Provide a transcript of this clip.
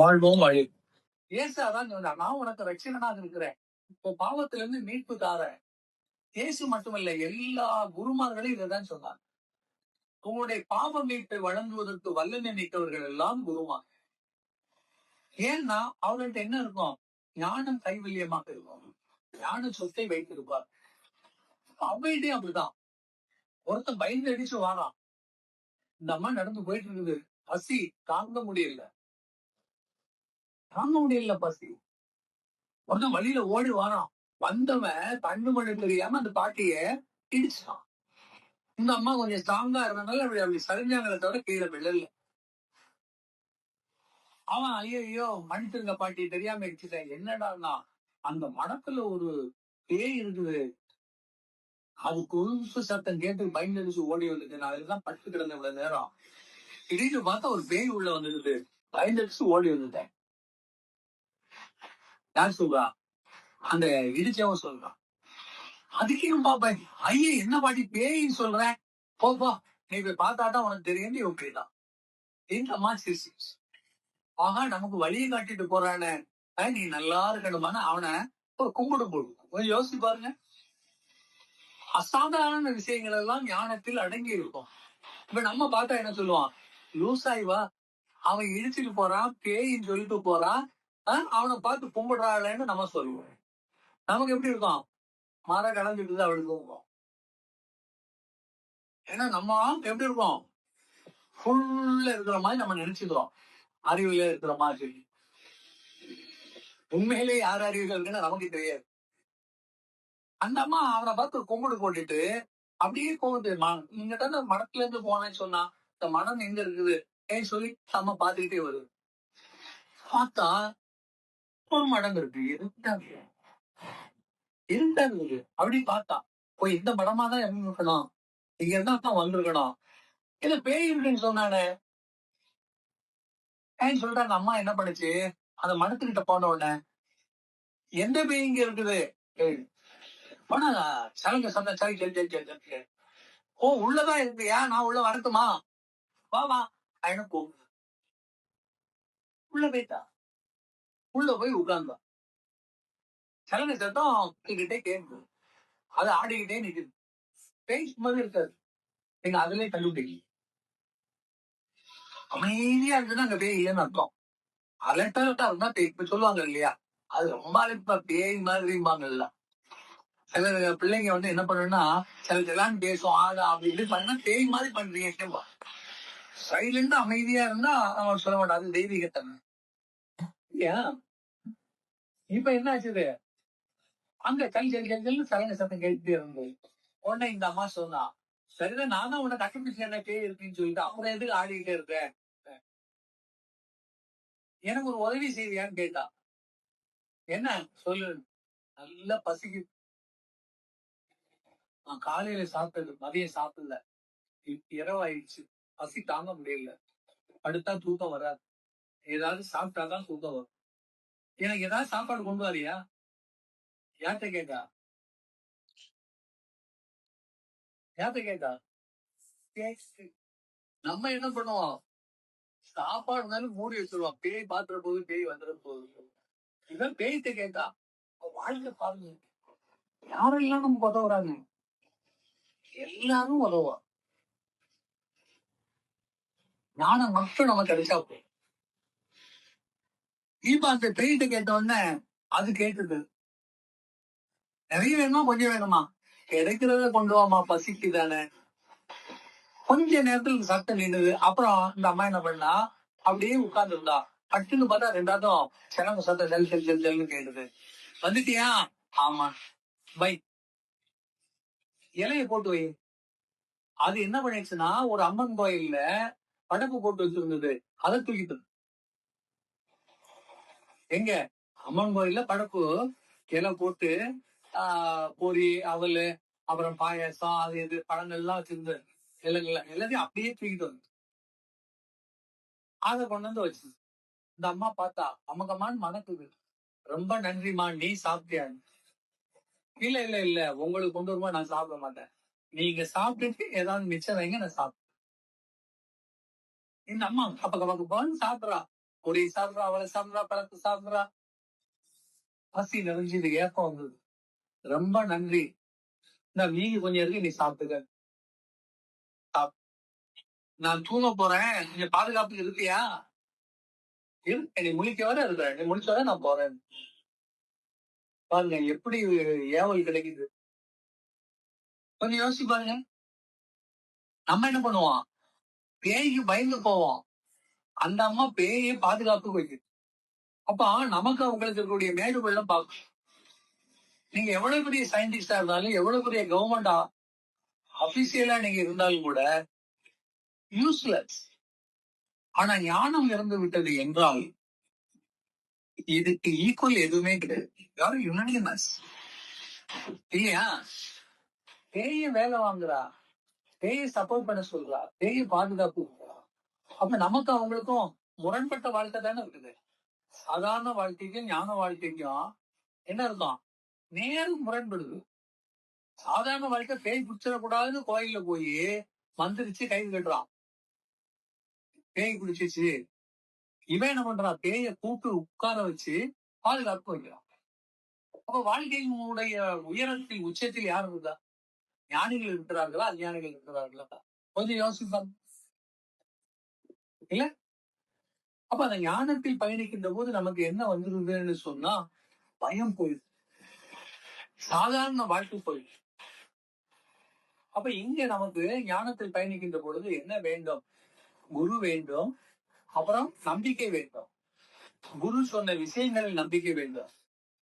வாழ்வோம் வழி. இயேசாதான் சொன்னார் நான் உனக்கு ரட்சணனாக இருக்கிறேன். இப்போ பாவத்திலிருந்து மீட்பு தார. இயேசு மட்டுமல்ல எல்லா குருமார்களையும் இதைதான் சொன்னார். உங்களுடைய பாவ மீட்பை வழங்குவதற்கு வல்லமை மிக்கவர்கள் எல்லாம் குருமார் ஏன்னா அவர்கள்ட்ட என்ன இருக்கும்? ஞானம் கைவல்யமாக இருக்கும். ஞான சொத்தை வைத்திருப்பார். அவையிட்டே அப்படிதான் ஒருத்தன் பயந்து அடிச்சு வாரான். இந்த அம்மா நடந்து போயிட்டு இருக்குது. பசி தாங்க முடியல. தாங்க முடியல பசி ஒருத்தன் வழியில ஓடி வாரான். வந்தவன் கண்ணு மண்ணு தெரியாம அந்த பாட்டிய இடிச்சான். இந்த அம்மா கொஞ்சம் ஸ்ட்ராங்கா இருந்தனால அப்படி அப்படி சரிஞ்சாங்களே தவிர கீழே விழல. அவன் ஐயோ ஐயோ மன்னிச்சிருங்க பாட்டி தெரியாம இடிச்சிட்டேன். என்னடான்னா அந்த மடத்துல ஒரு பேய் இருக்குது. அது கொழுப்பு சத்தம் கேட்டு பயந்தடிச்சு ஓடி வந்துட்டு நான் அதுதான் பட்டு கிடந்த இவ்வளவு நேரம். திடீர்னு பார்த்தா ஒரு பேய் உள்ள வந்துடுது பயந்தடிச்சு ஓடி வந்துட்டேன். யார் சொல்றா? அந்த இடிச்சவன் சொல்றான் அதுக்கேயும் பாப்பேன் ஐயே என்ன பாட்டி பேயின்னு சொல்றேன் போ நீ போய் பார்த்தாதான் உனக்கு தெரியும் இவன் ஓகேதான் இந்த மாதிரி ஆகா நமக்கு வழியை காட்டிட்டு போறானே நீ நல்லா இருக்கணுமான அவனை ஒரு கும்பிடும் போடும் கொஞ்சம் யோசிச்சு பாருங்க. அசாதாரண விஷயங்கள் எல்லாம் ஞானத்தில் அடங்கி இருக்கும் இப்ப நம்ம பார்த்தா என்ன சொல்லுவான்? லூசாய்வா அவன் இடிச்சுட்டு போறான் பேயின்னு சொல்லிட்டு போறான். அவனை பார்த்து கும்பிடுறாளேன்னு நம்ம சொல்லுவோம். நமக்கு எப்படி இருக்கும்? மர கலந்துட்டு அவளுக்கு இருக்கும் ஏன்னா நம்ம எப்படி இருக்கோம்? ஃபுல்ல இருக்கிற மாதிரி நம்ம நினைச்சுக்கிறோம். அறிவுல இருக்கிற மாதிரி. உண்மையிலே யார் அறிவுகள் நமக்கு தெரியாது. அந்த அம்மா அவனை பார்த்து கும்பிடு போட்டுட்டு அப்படியே போகுது இங்கிட்ட இங்க தானே மடத்துல இருந்து போனேன்னு சொன்னா இந்த மடம் எங்க இருக்குது? ஏன் சொல்லி அம்மா பாத்துக்கிட்டே வருது. பார்த்தா முப்பது மடங்கு இருக்கு. இருட்டா இருக்கு. பார்த்தா போய் இந்த மடமா தான் இறங்கி இருக்கணும் இங்க இருந்தா தான் வந்திருக்கணும் இது பேய் இருக்குன்னு சொன்னானே. ஏன்னு சொல்லிட்டு அந்த அம்மா என்ன பண்ணுச்சு? அந்த மடத்துக்கிட்ட போன உடனே எந்த பேய் இங்க இருக்குது? ஏய், சலங்க சொன்ன சரி சரி சரி சரி சரி சரி. ஓ உள்ளதான் ஏன் நான் உள்ள வரட்டுமா? வா வா. அப்படின்னு உள்ள போயிட்டா? உள்ள போய் உட்கார்ந்தா. சலங்க சத்தம் கிட்டே கேட்குது. அது ஆடிக்கிட்டே நிக்குது. பேய் மாதிரி இருக்காது. நீங்க அதுலயே கண்டுபிடிக்கி அமைதியா இருக்குன்னா அங்க பேய் இல்லைன்னு அர்த்தம். அலர்ட்டா இருந்தா இப்ப சொல்லுவாங்க இல்லையா? அது ரொம்ப அலர்ட்டா பேய் மாதிரிம்பாங்கல்ல சில பிள்ளைங்க வந்து என்ன பண்ணுன்னா சில இதெல்லாம் பேசும் ஆடா அப்படி பண்ணா பேய் மாதிரி பண்றீங்க சைலண்டா அமைதியா இருந்தா அவன் சொல்ல மாட்டோம் அது தெய்வீகத்தன்மை. இல்லையா இப்ப என்ன ஆச்சுது அங்க கல் கல் கல் கல் சலங்க சத்தம் கேட்டுட்டே இருந்தது. உடனே இந்த அம்மா சொன்னா சரிதான் நான் தான் உன்னை மிஷின் என்ன பேய் இருக்குன்னு சொல்லிட்டு அப்புறம் எதுக்கு ஆடிக்கிட்டே இருக்கேன் எனக்கு ஒரு உதவி செய்வியான்னு கேட்டா. என்ன? சொல்லு. நல்லா பசிக்கு. நான் காலையில சாப்பிட்டது மதியம் சாப்பிடல. இரவாயிடுச்சு பசி தாங்க முடியல. அடுத்தா தூக்கம் வராது. ஏதாவது சாப்பிட்டாதான் தூக்கம் வரும். எனக்கு ஏதாவது சாப்பாடு கொண்டு வரியா? யார்கிட்ட கேட்டா? யார்கிட்ட கேட்டா. நம்ம என்ன பண்ணுவோம்? சாப்பாடு இருந்தாலும் மூடி வச்சிருவோம். பேய் பாத்துற போது பேய் வந்துட போகுது இவன் பேய்கிட்ட கேட்டா வாழ்க்கை பாருங்க. யாரெல்லாம் நமக்கு உதவுறாங்க எல்லாரும் உதவா ஞானம் மட்டும் நம்ம கிடைச்சா போதும். தீபாந்த அந்த கேட்ட உடனே அது கேட்டது. நிறைய வேணுமா? கொஞ்சம் வேணுமா? கிடைக்கிறத கொண்டு வாமா பசிக்கு தானே. கொஞ்ச நேரத்துல சத்தம் நின்னுது. அப்புறம் இந்த அம்மா என்ன பண்ணா? அப்படியே உட்கார்ந்து இருந்தா பட்டுன்னு பார்த்தா ரெண்டாவது சிலங்க சத்தம் செல் செல் செல் செல்னு கேட்டது. வந்துட்டியா? ஆமா. பை. இலைய போட்டு வை. அது என்ன பண்ணிடுச்சுன்னா ஒரு அம்மன் கோயில்ல படப்பு போட்டு வச்சிருந்தது. அதை தூக்கிட்டு எங்க? அம்மன் கோயில்ல படப்பு இலை போட்டு ஆஹ் பொறி அவல் அப்புறம் பாயாசம் அது இது பழங்கள்லாம் வச்சிருந்து இல்லைங்களா எல்லாத்தையும் அப்படியே தூக்கிட்டு வந்து. அதை கொண்டு வந்து வச்சு இந்த அம்மா பார்த்தா அமகமான்னு மணக்குது. ரொம்ப நன்றிமா நீ சாப்பிட்டியா? இல்ல இல்ல இல்ல உங்களுக்கு கொண்டு வருமா நான் சாப்பிட மாட்டேன். நீங்க சாப்பிட்டுட்டு ஏதாவது மிச்சம் வைங்க நான் சாப்பிட்டேன் இந்த அம்மா கப்ப கப்ப கப்பான்னு சாப்பிடுறா. பொடி சாப்பிட்றா அவளை சாப்பிட்றா பழத்தை சாப்பிட்றா பசி நிறைஞ்சு இது ஏக்கம் வந்தது ரொம்ப நன்றி நான் மீதி கொஞ்சம் இருக்கு நீ சாப்பிட்டுக்க நான் தூங்க போறேன் நீங்க பாதுகாப்பு இருக்கியா இருக்கு நீ முழிக்க வர இருக்கிற நீ முடிச்ச வர நான் போறேன் பாருங்க எப்படி ஏவல் கிடைக்குது கொஞ்சம் யோசிச்சு பாருங்க நம்ம என்ன பண்ணுவோம் பேய்க்கு பயந்து போவோம் அந்த அம்மா பேயை பாதுகாப்பு வைக்குது அப்ப நமக்கு அவங்களுக்கு இருக்கக்கூடிய மேடுகள்லாம் பார்க்கும் நீங்க எவ்வளவு பெரிய சயின்டிஸ்டா இருந்தாலும் எவ்வளவு பெரிய கவர்மெண்டா அபிஷியலா நீங்க இருந்தாலும் கூட யூஸ்லெஸ் ஆனா ஞானம் இறந்து விட்டது என்றால் இதுக்கு ஈக்குவல் எதுவுமே கிடையாது. யாரும் யுனானிமஸ் இல்லையா? பேய வேலை வாங்குறா. பேய சப்போர்ட் பண்ண சொல்றா. பேய பாதுகாப்பு கொடுக்குறா. அப்ப நமக்கு அவங்களுக்கும் முரண்பட்ட வாழ்க்கை தானே இருக்குது. சாதாரண வாழ்க்கைக்கும் ஞான வாழ்க்கைக்கும் என்ன அர்த்தம்? நேரும் முரண்படுது. சாதாரண வாழ்க்கை பேய் பிடிச்சிடக்கூடாதுன்னு கோயில்ல போய் மந்திரிச்சு கை கட்டுறான். பேய் பிடிச்சிச்சு இவன் என்ன பண்றான் பேய கூப்பிட்டு உட்கார வச்சு பாதுகாப்பு வைக்கிறான். அப்ப வாழ்க்கையினுடைய உயரத்தில் உச்சத்தில் யார் இருந்தா ஞானிகள் இருக்கிறார்களா? அஞ்ஞானிகள் இருக்கிறார்களா? கொஞ்சம் யோசிப்பாங்க இல்ல? அப்ப அந்த ஞானத்தில் பயணிக்கின்ற போது நமக்கு என்ன வந்துருதுன்னு சொன்னா பயம் போயிடுது. சாதாரண வாழ்க்கை போயிடுது அப்ப இங்க நமக்கு ஞானத்தில் பயணிக்கின்ற பொழுது என்ன வேண்டும்? குரு வேண்டும். அப்புறம் நம்பிக்கை வேண்டும். குரு சொன்ன விஷயங்களில் நம்பிக்கை வேண்டும்.